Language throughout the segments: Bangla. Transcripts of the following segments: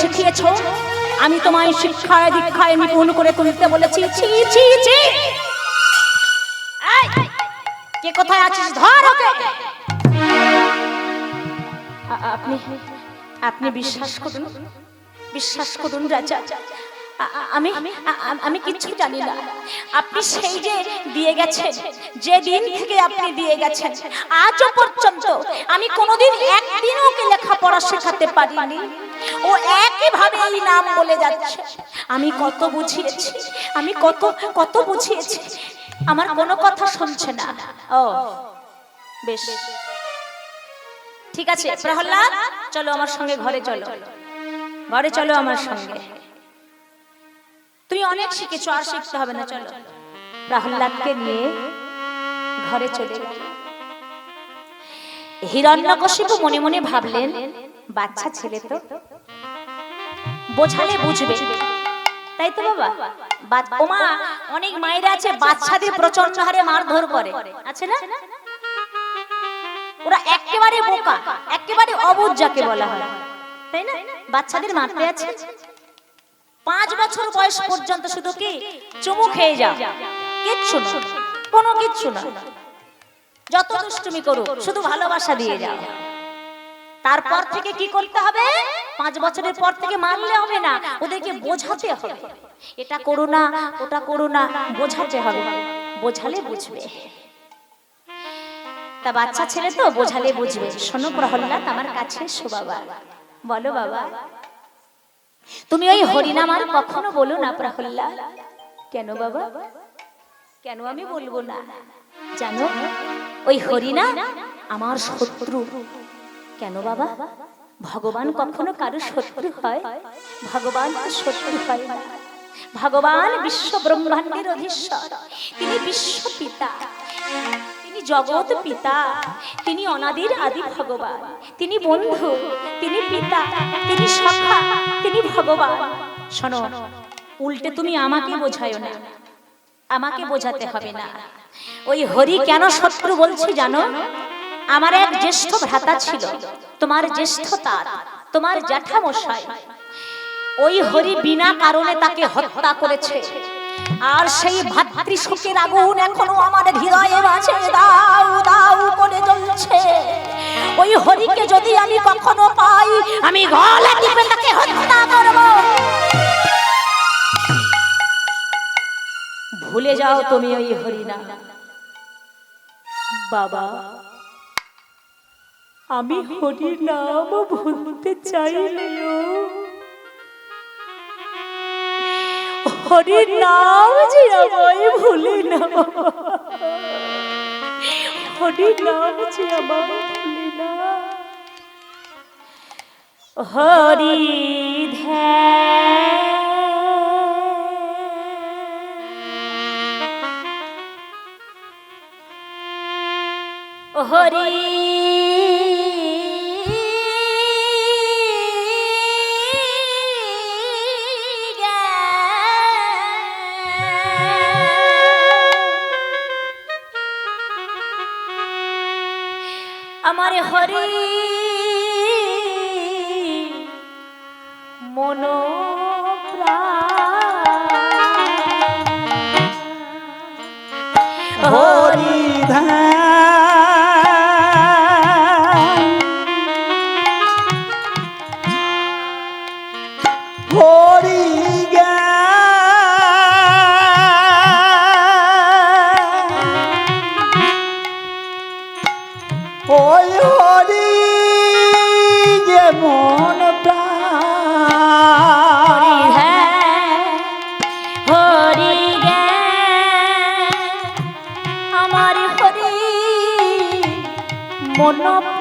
শিখিয়েছ? আমি তোমায় শিক্ষায়, দীক্ষায় নিপুণ করে তুলতে বলেছি। ছি ছি ছি! কে কোথায় আছিস? ধর ওকে! আপনি আপনি বিশ্বাস করুন। বিশ্বাস করুন, রাজা। আমি আমি কিচ্ছু জানি না। আপনি সেই যে দিয়ে গেছেন যে দিন থেকে আপনি দিয়ে গেছেন আজও পর্যন্ত আমি কোনোদিন একদিনও ওকে লেখাপড়া শেখাতে পারিনি। ও একইভাবে এই নাম বলে যাচ্ছে। আমি কত বুঝিয়েছি আমি কত কত বুঝিয়েছি। আমার কোনো কথা শুনছে না। ও বেশ। ঠিক আছে প্রহ্লাদ চলো আমার সঙ্গে ঘরে চলো। ঘরে চলো আমার সঙ্গে। তুমি অনেক শিখেছো, আর শিখতে হবে না, চলো। প্রহ্লাদকে নিয়ে ঘরে চলে হিরণ্যকশিপু মনে মনে ভাবলেন, বাচ্চা ছেলে তো। বোঝালে বুঝবে। তাই তো বাবা? ওমা অনেক মায়েরা আছে, বাচ্চাদের প্রচণ্ড হারে মারধর করে। আছে না? ওরা একেবারে বোকা, একেবারে অবুঝ যাকে বলা হয়। তাই না? বাচ্চাদের মারতে আছে। পাঁচ বছর বয়স পর্যন্ত শুধু কি চুমু খেয়ে যাও? কিচ্ছু না। কোনো কিচ্ছু না। যত দুষ্টুমি করো শুধু ভালোবাসা দিয়ে যাও। তারপর থেকে কি করতে হবে? পাঁচ বছরের পর থেকে মানলে হবে না। ওদেরকে বোঝাতে হবে। এটা করো না, ওটা করো না, বোঝাতে হবে। বোঝালে বুঝবে। তা বাচ্চা ছেলে তো, বোঝালে বুঝবে। শোনো প্রহ্লাদ, আমার কাছে বাবা বলো বাবা। তুমি ওই হরিনাম আর কখনো বলো না প্রহ্লাদ? কেন বাবা? কেন আমি বলব না? জানো, ওই হরিনা আমার শত্রু। কেন বাবা? ভগবান কখনো কারও শত্রু হয়? ভগবান শত্রু হয় না। ভগবান বিশ্ব ব্রহ্মাণ্ডের অধীশ্বর। তিনি বিশ্ব পিতা। তিনি জগৎ পিতা। তিনি অনাদির আদি ভগবান। তিনি বন্ধু, তিনি পিতা, তিনি সখা, তিনি ভগবান। শোনো, উল্টে তুমি আমাকে বোঝায় না। আমাকে বোঝাতে হবে না। ওই হরি কেন শত্রু বলছি জানো? আমার এক জ্যেষ্ঠ ভ্রাতা ছিল। তোমার জ্যেষ্ঠ তার, তোমার জ্যাঠামশাই। ওই হরি বিনা কারণে তাকে হত্যা করেছে। আর সেই ভাতৃ শোকের আগুন এখনও আমার হৃদয়ে আছে। দাউ দাউ করে জ্বলছে। ওই হরিকে যদি আমি কখনো পাই, আমি গলা টিপে তাকে হত্যা করব। ভুলে যাও তুমি ওই হরিনা। বাবা, আমি হরির নাম ভুলতে চাইলেও হরির নাম আমায় ভুলে না হরির নাম আমায় ভুলে না। হরি ধ্যান। হরি আমার হরি মন হরি হরি মন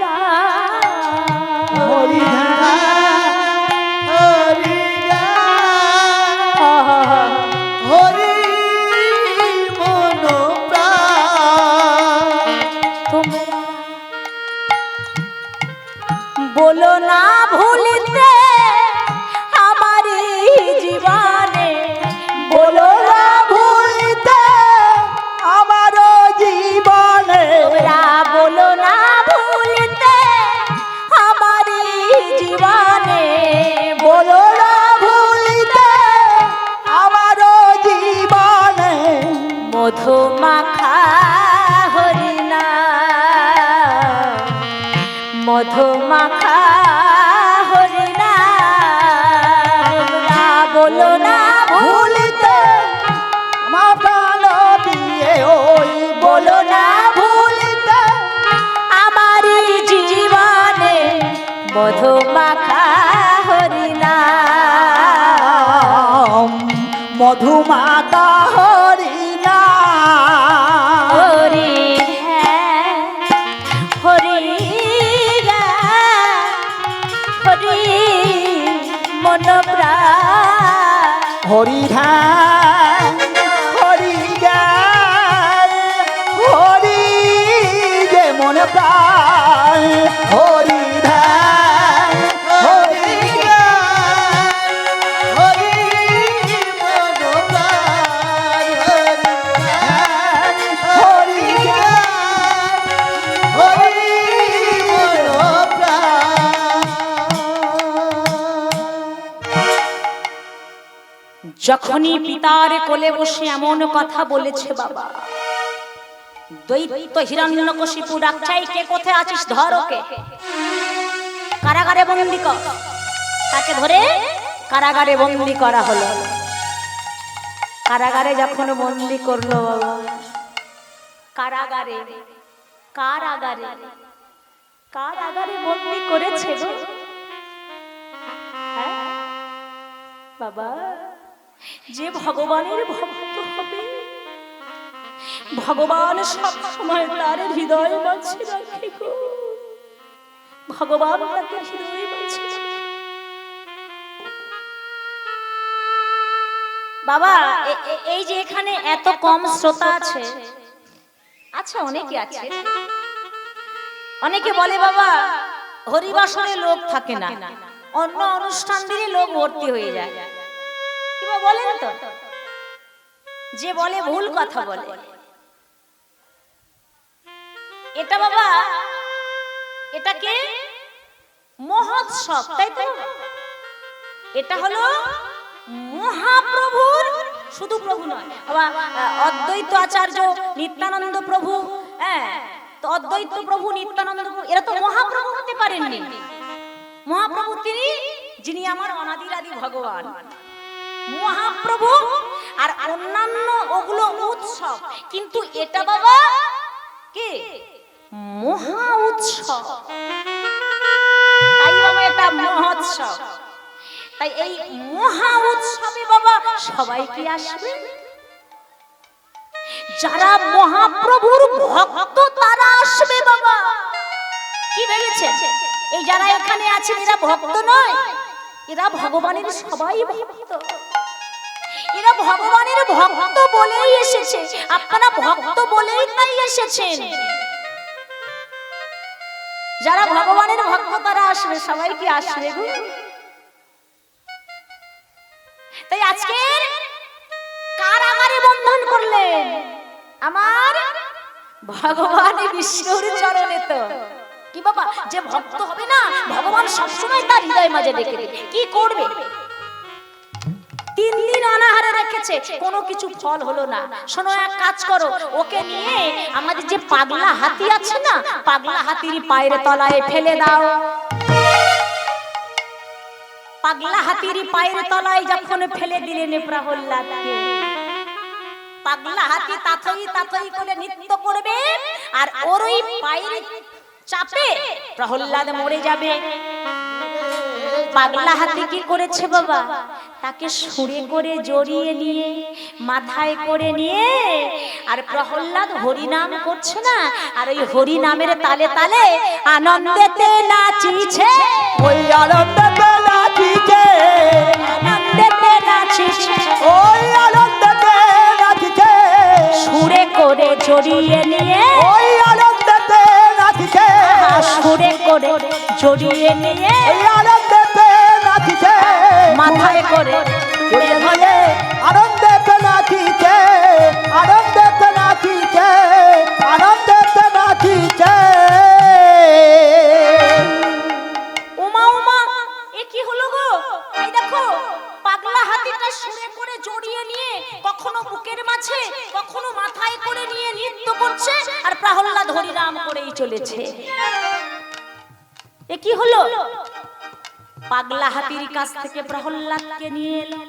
মধু মাখা মন প্রাণ হরি ধ্যান হরি যে মন প্রাণ হরি যখনই পিতার কোলে বসে এমন কথা বলেছে বাবা দৈত্য হিরণ্যকশিপু ডাকচাই কে কোথায় আছিস ধর ওকে। কারাগারে বন্দি কর। তাকে ধরে কারাগারে বন্দি করা হলো। কারাগারে যখন বন্দি করল বাবা, কারাগারে কারাগারে কারাগারে বন্দি করেছে হ্যাঁ? বাবা? যে ভগবানের ভক্ত হবে, ভগবান সব সময় তার হৃদয় মাঝে রাখে গো। ভগবান তাকে হৃদয় মাঝে বাবা এই যে এখানে এত কম শ্রোতা আছে আচ্ছা অনেকে আছে। অনেকে বলে, বাবা হরিবাসরে লোক থাকে না, অন্য অনুষ্ঠান দিলে লোক ভর্তি হয়ে যায়। কিবা বলেন তো? যে বলে ভুল কথা বলে। এটা বাবা এটাকে মহোৎসব, তাই তো? এটা হলো মহাপ্রভুর, শুধু প্রভু নয়, বাবা অদ্বৈত আচার্য নিত্যানন্দ প্রভু হ্যাঁ তো অদ্বৈত প্রভু, নিত্যানন্দ প্রভু, এরা তো মহাপ্রভু হতে পারেননি। মহাপ্রভু তিনি, যিনি আমার অনাদিরাদি ভগবান। মহাপ্রভু আর অন্যান্য ওগুলো উৎসব। কিন্তু এটা বাবা কি? মহা উৎসব। তাই বাবা এটা মহোৎসব। তাই এই মহা উৎসবে বাবা সবাই কি আসবে? যারা মহাপ্রভুর ভক্ত তারা আসবে বাবা। কি ভেবেছেন? এই যারা এখানে আছেন, এরা ভক্ত নয়, এরা ভগবানের সবাই ভক্ত। এরা ভগবানের ভক্ত বলেই এসেছে আপনারা ভক্ত বলেই তাই এসেছেন। যারা ভগবানের ভক্ত, তারা আসবে। সবাই কি আসবে? তাই আজকে কারাগারে বন্ধন করলেন? আমার ভগবান বিষ্ণুর চরণে তো। কি বাবা, যে ভক্ত হবে না, ভগবান সবসময় তার হৃদয় মাঝে ডেকে কি করবে? তিন দিন অনাহারে রেখেছে, কোনো কিছু ফল হলো না। শোনো, এক কাজ করো, ওকে নিয়ে আমাদের যে পাগলা হাতি আছে না, পাগলা হাতির পায়ের তলায় ফেলে দাও। পাগলা হাতির পায়ের তলায় যখন ফেলে দিলেন প্রহল্লাদকে পাগলা হাতি তাথই তাথই করে নৃত্য করবে, আর ওর ওই পায়ের চাপে প্রহল্লাদ মরে যাবে। পাগলা হাতি কি করেছে বাবা? তাকে সুরে করে জড়িয়ে নিয়ে মাথায় করে নিয়ে আর প্রহল্লাদ হরিনাম করছে না? আর ওই হরিনামের তালে তালে আনন্দেতে নাচিছে। ওই আনন্দতে নাচিছে। আনন্দেতে নাচিছে। ওই আনন্দতে নাচিছে। সুরে করে জড়িয়ে নিয়ে। ওই আনন্দতে নাচিছে। সুরে করে জড়িয়ে নিয়ে। নাচিছে মাথায় করে। তুলে ধরে আনন্দতে নাচিছে আনন্দতে নাচিছে আনন্দতে নাচিছে উমা উমা এ কি হলো গো? এই দেখো পাগলা হাতিটা সুরে করে জড়িয়ে নিয়ে কখনো বুকের মাঝে কখনো মাথায় করে নিয়ে নৃত্য করছে আর প্রহল্লাদ হরিনাম করেই চলেছে। এ কি হলো? পাগলা হাতির কাছ থেকে প্রহ্লাদকে নিয়ে এলো।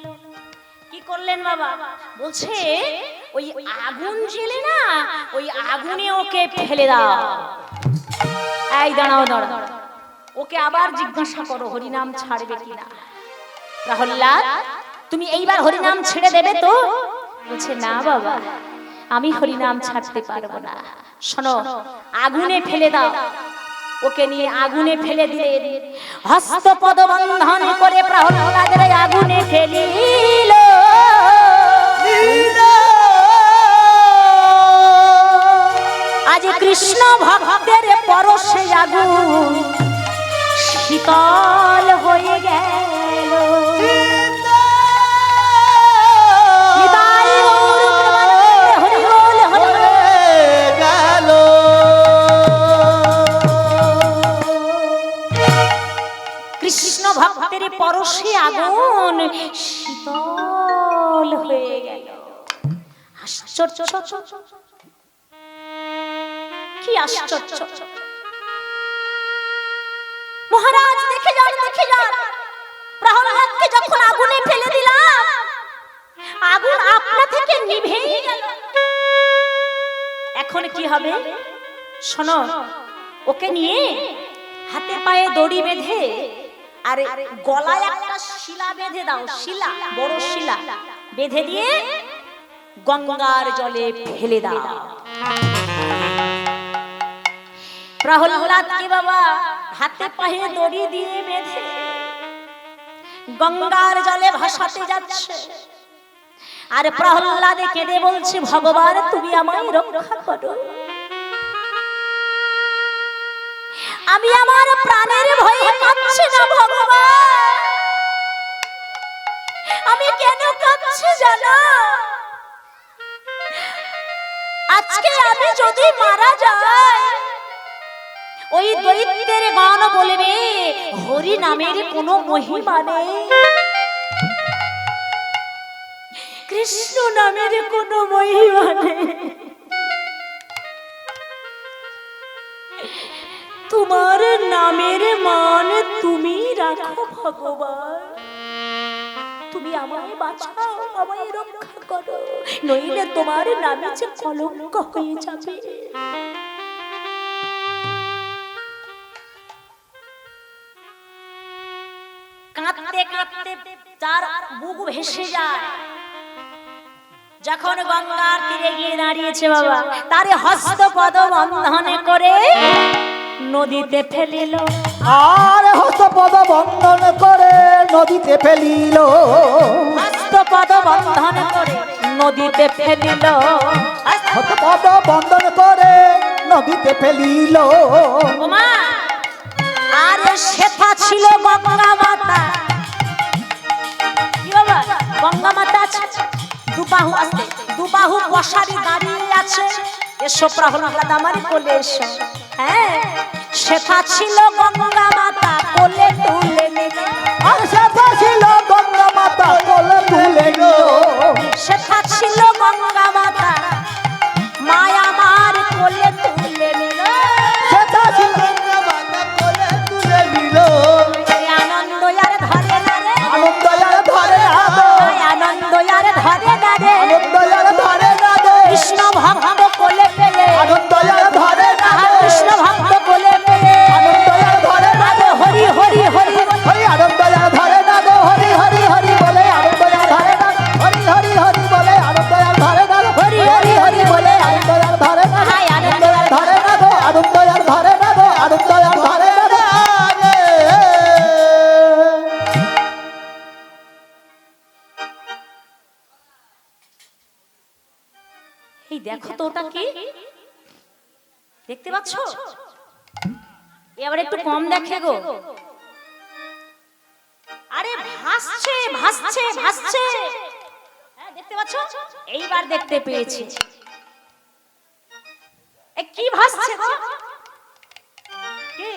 কি করলেন বাবা? বলছে, ওই আগুন জেলে না, ওই আগুনে ওকে ফেলে দাও। এই দাঁড়াও দাঁড়াও। ওকে আবার জিজ্ঞাসা করো, হরিনাম ছাড়বে কিনা? প্রহ্লাদ, তুমি এইবার হরিনাম ছেড়ে দেবে তো? বলছে, না বাবা, আমি হরিনাম ছাড়তে পারব না। শোনো, আগুনে ফেলে দাও। ওকে নিয়ে আগুনে ফেলে দিলেন হস্তপদ বন্ধন করে প্রহ্লাদের আগুনে ফেলিল। আজ কৃষ্ণ ভক্তের পরশে আগুন, শীতল পরশে আগুন শীতল হয়ে গেল। আশ্চর্য। কি আশ্চর্য। মহারাজ দেখে যান দেখে যান। প্রহ্লাদকে যখন আগুনে ফেলে দিলাম আগুন আপনা থেকে নিভেই গেল। এখন কি হবে? শোনো ওকে নিয়ে হাতে পায়ে দড়ি বেঁধে আর গলায় একটা শিলা বেঁধে দাও শিলা বড় শিলা। বেঁধে দিয়ে গঙ্গার জলে ফেলে দাও। প্রহ্লাদকে বাবা হাতে পায়ে দড়ি দিয়ে বেঁধে গঙ্গার জলে ভাসাতে যাচ্ছে। আর প্রহ্লাদে কেঁদে বলছে ভগবান তুমি আমায় রক্ষা করো। আমি আমার প্রাণের ভয়ে কাঁদছি না, ভগবান। আমি কেন কাঁদছি জানো? আজকে আমি যদি মারা যাই, ওই দৈত্যের গান বলবে, হরি নামের কোনো মহিমা নেই। কৃষ্ণ নামের কোনো মহিমা নেই। তোমার নামের মান তুমি রাখো ভগবান। তুমি আমায় বাঁচাও, আমায় রক্ষা করো, নইলে তোমার নামে যে কলঙ্ক হয়ে যাবে। কাঁদতে কাঁদতে তার বুক ভেসে যায়। যখন গঙ্গার তীরে গিয়ে দাঁড়িয়েছে বাবা, তারে হস্ত পদ বন্ধন করে নদীতে ফেলিল। আর হস্তপদ বন্ধন করে নদীতে ফেলিল। হস্ত পদ বন্ধন করে নদীতে ফেলিল। হস্তপদ বন্ধন করে নদীতে ফেলিল। আরে শেফা ছিল গঙ্গা মাতা। গঙ্গা মাতা আছে? দুবাহু আছে দুবাহু বসারি দাঁড়িয়ে আছে। এসো প্রহ্লাদ আমার কোলে এসো। হ্যাঁ শেফা ছিল গঙ্গা মাতা কোলে তুলে নিলে। কম দেখে গো। আরে ভাসছে ভাসছে ভাসছে। হ্যাঁ, দেখতে পাচ্ছ? এইবার দেখতে পেয়েছি। এ কি ভাসছে গো? কে?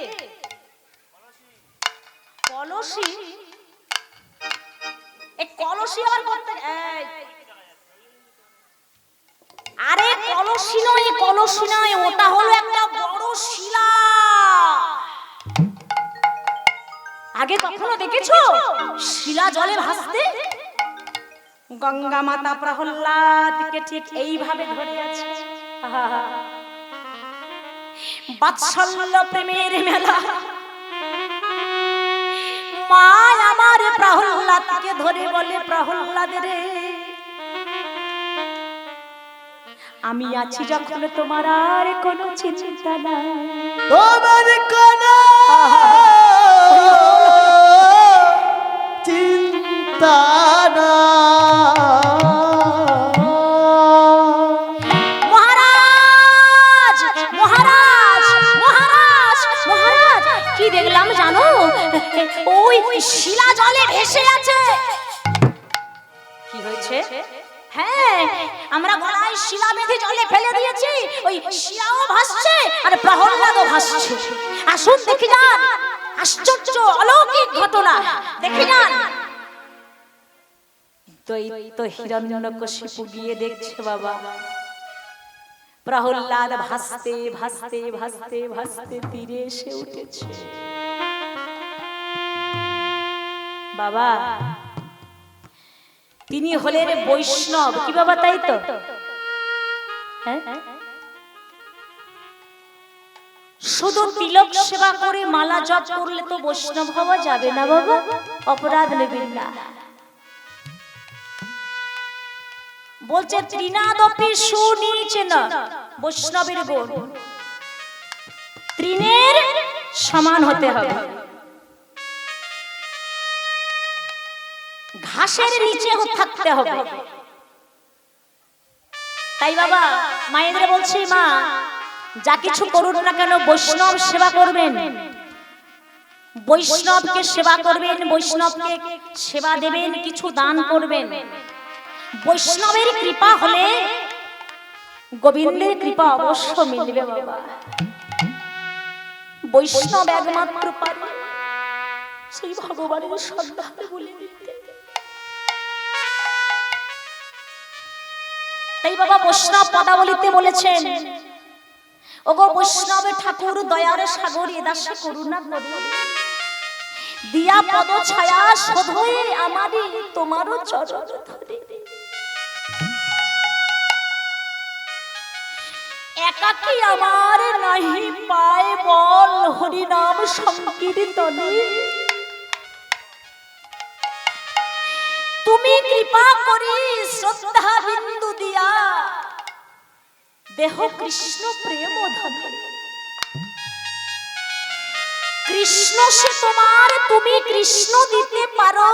কলসি। এ কলসি আবার করতে আরে কলসি নয় কলসি নয় ওটা হলো একটা বড় শিলা। আগে কখনো দেখেছ? শিলা জলে ভাসতে? গঙ্গা মাতা প্রহ্লাদকে ঠিক এইভাবে ধরে আছে! বাৎসল্য প্রেমের মেলা। মা আমার প্রহ্লাদকে ধরে বলে প্রহ্লাদ রে আমি আছি যখন তোমার আর কোনো চিন্তা নাই। তোমার কোনো দেখলাম জানো? ওই শিলা জলে ভেসে আছে। কি হয়েছে? হ্যাঁ আমরা গলায় শিলা বেঁধে জলে ফেলে দিয়েছি। ওই শিলাও ভাসছে আর প্রহ্লাদও ভাসছে। আসুন দেখি যান। আশ্চর্য অলৌকিক ঘটনা। দেখি যান। হিরণ্যকশিপু গিয়ে দেখছে বাবা। প্রহ্লাদ ভাসতে ভাসতে ভাসতে ভাসতে তীরে এসে উঠেছে। বাবা, তিনি হলেন বৈষ্ণব। কি বাবা, তাই তো? হ্যাঁ? শুধু তিলক সেবা করে মালা জপ করলে তো বৈষ্ণব হওয়া যাবে না বাবা। অপরাধ নেবেন না। বলছে ত্রিনাদপি সুনিচ না, বৈষ্ণবের গুণ তৃণের সমান হতে হবে। ঘাসের নিচে থাকতে হবে। তাই বাবা, মায়েদের বলছি, মা, যা কিছু করুন না কেন, বৈষ্ণব সেবা করবেন। বৈষ্ণবকে সেবা করবেন, বৈষ্ণবকে সেবা দেবেন, কিছু দান করবেন। বৈষ্ণবের কৃপা হলে গোবিন্দের কৃপা অবশ্য মিলবে বাবা। বৈষ্ণব একমাত্র পারে। সেই ভগবানের সন্ধান বলে দিতে। তাই বাবা বৈষ্ণব পদাবলিতে বলেছেন, ওগো বৈষ্ণব ঠাকুর, দয়ার সাগর এদাসে করুণা করি। দিয়া পদ ছায়া শোধয়ে আমারই তোমারও চরণ ধরে। একাকি আমার নাহি পায় বল? হরি নাম সংকীর্তনে। তুমি কৃপা করি শ্রদ্ধা বিন্দু দিয়া। দেহ কৃষ্ণ প্রেম ধনে। কৃষ্ণ সে তোমার, তুমি কৃষ্ণ দিতে পারো।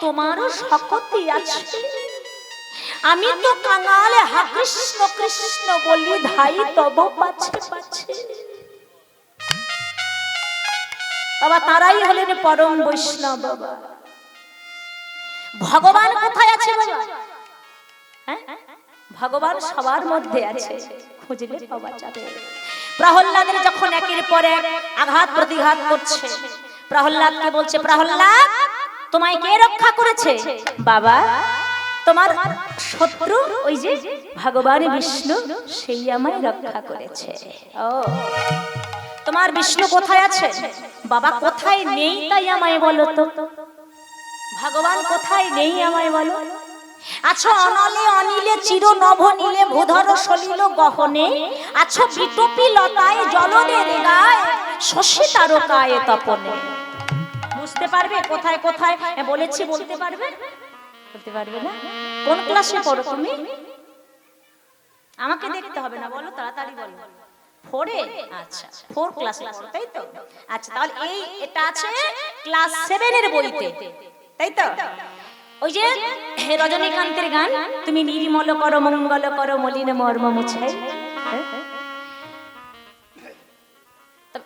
তোমারও শকতি আছে। আমি তো কাঙাল হা কৃষ্ণ কৃষ্ণ বলি, ধাই তব পাছে পাছে। বাবা, তারাই হলেন পরম বৈষ্ণব। বাবা ভগবান কোথায় আছে বাবা হ্যাঁ? ভগবান সবার মধ্যে আছে, খুঁজলে পাওয়া যাবে। প্রহ্লাদের যখন একের পর এক আঘাত প্রতিঘাত করছে প্রহ্লাদকে বলছে? প্রহ্লাদ, তোমায় কে রক্ষা করেছে? বাবা তোমার শত্রু, ওই যে ভগবান বিষ্ণু, সেই আমায় রক্ষা করেছে। ও। তোমার বিষ্ণু কোথায় আছে? বাবা কোথায় নেই তাই আমায় বলো তো। ভগবান কোথায় নেই আমায় বলো। আছো অনলে অনিলে চির নভ নীলে, ভূধর সলিল গহনে। আছো বিটপি লতায় জলদের গায় শশী তারকায় তপনে। বুঝতে পারবে? কোথায় কোথায়? বলেছি, বলতে পারবে? বলতে পারবে না? কোন ক্লাসে পড়ো তুমি? আমাকে দেখতে হবে না বলো তাড়াতাড়ি বলো। ফোরে আচ্ছা ফোর ক্লাসে পড়ো তাই তো? আচ্ছা তাহলে এই এটা আছে ক্লাস সেভেনের বইতে তাই তো? ওই যে রজনীকান্তের গান তুমি নির্মল করো মঙ্গল করো মলিন মর্ম হ্যাঁ?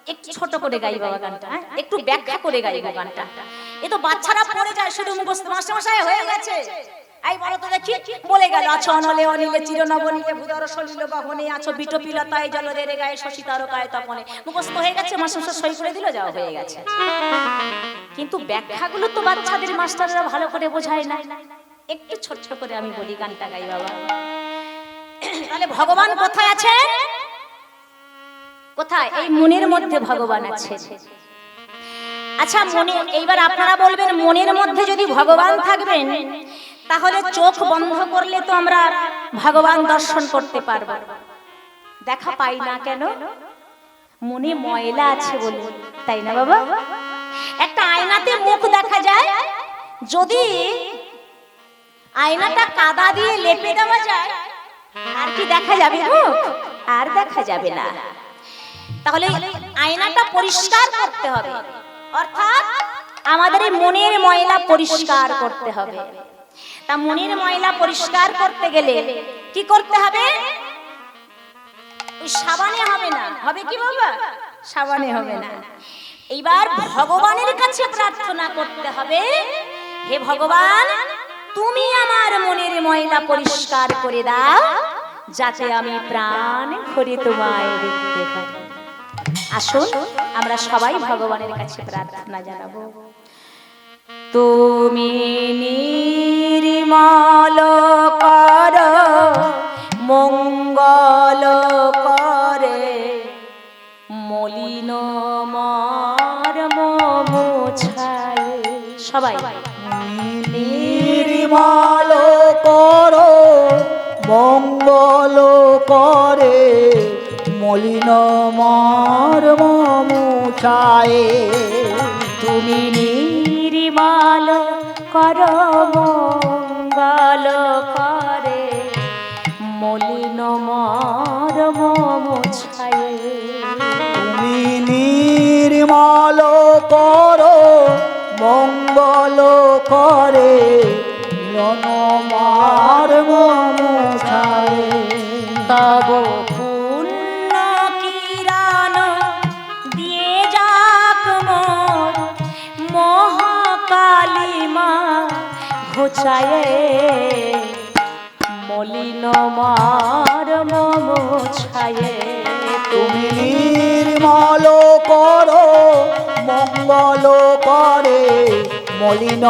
একটু ছোট করে গাই বাবা গানটা হ্যাঁ? একটু ব্যাখ্যা করে গাইবো গানটা। এ তো বাচ্চারা পড়ে যায়, শুধু মুখস্থ মাস্টারমশাই হয়ে গেছে। এই বলো তো দেখি, বলে গেল, আছো অনলে অনিলে চিরনবনীলে ভূদর সলিল গহনে আছো বিটপিলতায় জলদের গায়ে শশী তারকায় তপনে। মুখস্থ হয়ে গেছে, মাস্টারমশাই সই করে দিল, যাও, হয়ে গেছে। কিন্তু ব্যাখ্যাগুলো তো বাচ্চাদের মাস্টাররা ভালো করে বোঝায় না। একটু ছোট ছোট করে আমি বলি গানটা গাই, বাবা। তাহলে ভগবান কোথায় আছে? কোথায়? এই মনের মধ্যে ভগবান আছে। আচ্ছা মনে এইবার আপনারা বলবেন মনের মধ্যে যদি ভগবান থাকবেন, তাহলে চোখ বন্ধ করলে তো আমরা ভগবান দর্শন করতে পারব। দেখা পাই না কেন? মনে ময়লা আছে বলে, তাই না বাবা? একটা আয়নাতে মুখ দেখা যায়, যদি আয়নাটা কাদা দিয়ে লেপে দেওয়া যায়, আর কি দেখা যাবে মুখ আর দেখা যাবে না। তাহলে আয়নাটা পরিষ্কার করতে হবে। অর্থাৎ আমাদের মনের ময়লা পরিষ্কার করতে হবে। তা মনের ময়লা পরিষ্কার করতে গেলে কি করতে হবে? সাবানে হবে না। হবে কি বাবা? সাবানে হবে না। এইবার ভগবানের কাছে প্রার্থনা করতে হবে, হে ভগবান, তুমি আমার মনের ময়লা পরিষ্কার করে দাও, যাতে আমি প্রাণ ভরে তোমায় দেখতে পারি। আসুন, আমরা সবাই ভগবানের কাছে প্রার্থনা জানাব। তুমি নির্মল কর, মঙ্গল করে, মলিন মর্ম সবাই। নির্মল করো, মঙ্গল করে, মলিন মর্ম মুছায় তুমি নির্মল কর মঙ্গল করে। মলিন মর্ম মোছায় তুমি নির্মল করো মঙ্গল করে। মিলন মর্ম মুছায় তব ঘোচায়ে মলিন মার মোছায়ে তুমি নির্মল করো মঙ্গল করে। মলিন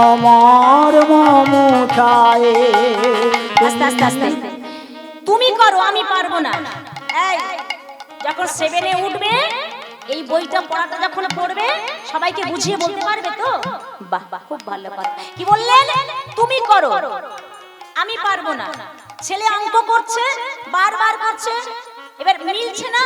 আস্তে আস্তে আস্তে তুমি করো আমি পারব না। এই যখন সেভেনে উঠবে এই বইটা পড়াটা যখন পড়বে, সবাইকে বুঝিয়ে বলতে পারবে তো? বাহ বাহ খুব ভালো কথা। কি বললেন? তুমি করো। আমি পারব না। ছেলে অঙ্ক করছে, বারবার করছে, এবার মিলছে না।